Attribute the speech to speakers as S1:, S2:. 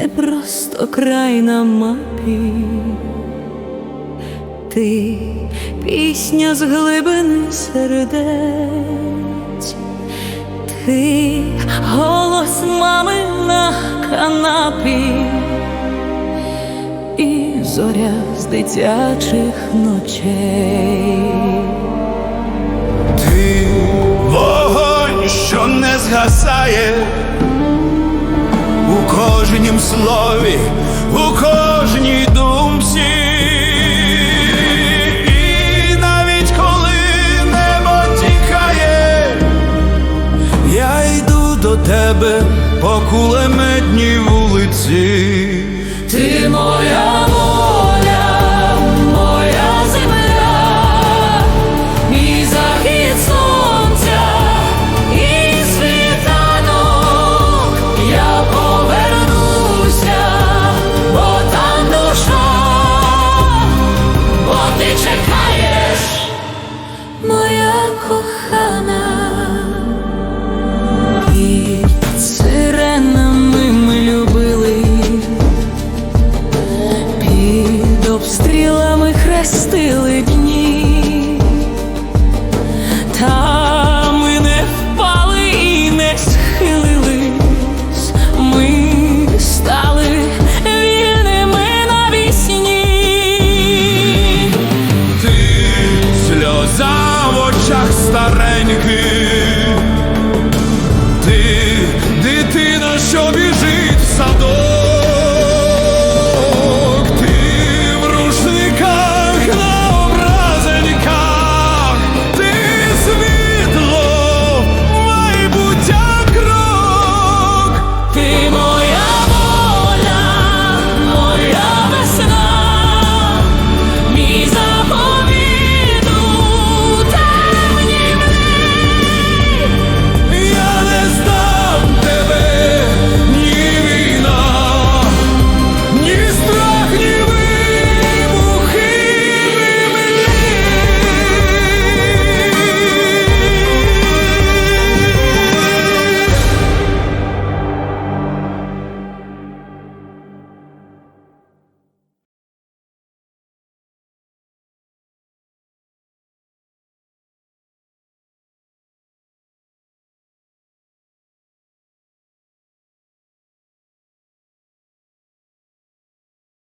S1: не просто край на мапі, ти пісня з глибини сердець, ти голос мами на канапі. І зоря з дитячих ночей.
S2: Ти вогонь, що не згасає кожнім слові, у кожній думці. І навіть коли небо тікає, я йду до тебе по кулеметній вулиці.
S1: Хрестили дні, та ми не впали і не схилились, ми стали вільними навісні.
S2: Ти сльоза в очах стареньких, ти дитина, що біжить в садок.